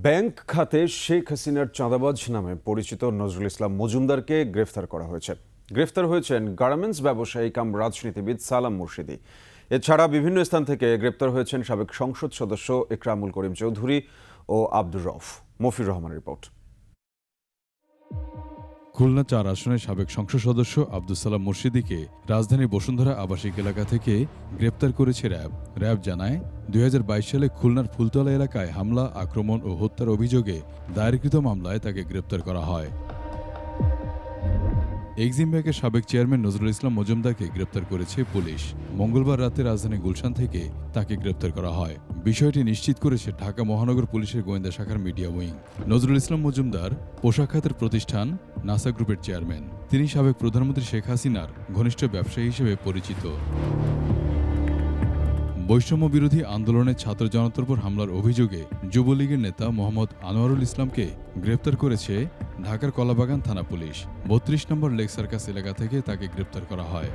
Bank খাতে শেখ হাসিনার চাঁদাবাজ নামে পরিচিত নজরুল ইসলাম মজুমদারকে গ্রেফতার করা হয়েছে। গ্রেফতার হয়েছেন গার্মেন্টস ব্যবসায়ী কাম রাজনীতিবিদ সালাম মুর্শিদি। এছাড়া বিভিন্ন স্থান থেকে গ্রেপ্তার হয়েছেন সাবেক সংসদ সদস্য ইকরামুল করিম চৌধুরী ও আব্দুর রফ মফির রহমান রিপোর্ট। খুলনা চার আসনের সাবেক সংসদ সদস্য আব্দুল সালাম মুর্শিদিকে রাজধানী বসুন্ধরা আবাসিক এলাকা থেকে গ্রেপ্তার করেছে র্যাব। র্যাব জানায়, দুই হাজার বাইশ সালে খুলনার ফুলতলা এলাকায় হামলা, আক্রমণ ও হত্যার অভিযোগে দায়েরকৃত মামলায় তাকে গ্রেপ্তার করা হয়। এক্সিম ব্যাংকের সাবেক চেয়ারম্যান নজরুল ইসলাম মজুমদারকে গ্রেপ্তার করেছে পুলিশ। মঙ্গলবার রাতে রাজধানী গুলশান থেকে তাকে গ্রেপ্তার করা হয়। বিষয়টি নিশ্চিত করেছে ঢাকা মহানগর পুলিশের গোয়েন্দা শাখার মিডিয়া উইং। নজরুল ইসলাম মজুমদার পোশাক খাতের প্রতিষ্ঠান নাসা গ্রুপের চেয়ারম্যান। তিনি সাবেক প্রধানমন্ত্রী শেখ হাসিনার ঘনিষ্ঠ ব্যবসায়ী হিসেবে পরিচিত। বৈষম্য বিরোধী আন্দোলনে ছাত্র জনতার উপর হামলার অভিযোগে যুবলীগের নেতা মোহাম্মদ আনোয়ারুল ইসলামকে গ্রেপ্তার করেছে ঢাকার কলাবাগান থানা পুলিশ। বত্রিশ নম্বর লেক সার্কাস এলাকা থেকে তাকে গ্রেপ্তার করা হয়।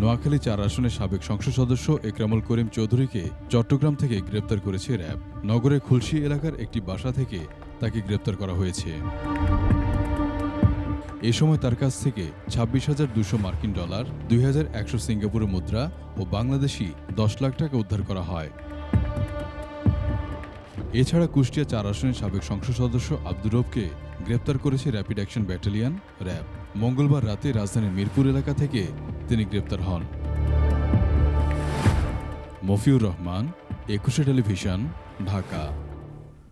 নোয়াখালী চার আসনের সাবেক সংসদ সদস্য একরামুল করিম চৌধুরীকে চট্টগ্রাম থেকে গ্রেপ্তার করেছে র্যাব। নগরে খুলশি এলাকার একটি বাসা থেকে তাকে গ্রেপ্তার করা হয়েছে। এ সময় তার কাছ থেকে ছাব্বিশ হাজার দুশো মার্কিন ডলার, দুই হাজার একশো মুদ্রা ও বাংলাদেশি দশ লাখ টাকা উদ্ধার করা হয়। এছাড়া কুষ্টিয়া চার আসনের সাবেক সংসদ সদস্য আব্দুর রবকে গ্রেপ্তার করেছে র্যাপিড অ্যাকশন ব্যাটালিয়ন, র্যাব। মঙ্গলবার রাতে রাজধানীর মিরপুর এলাকা থেকে তিনি গ্রেপ্তার হন। মফিউর রহমান, একুশে টেলিভিশন, ঢাকা।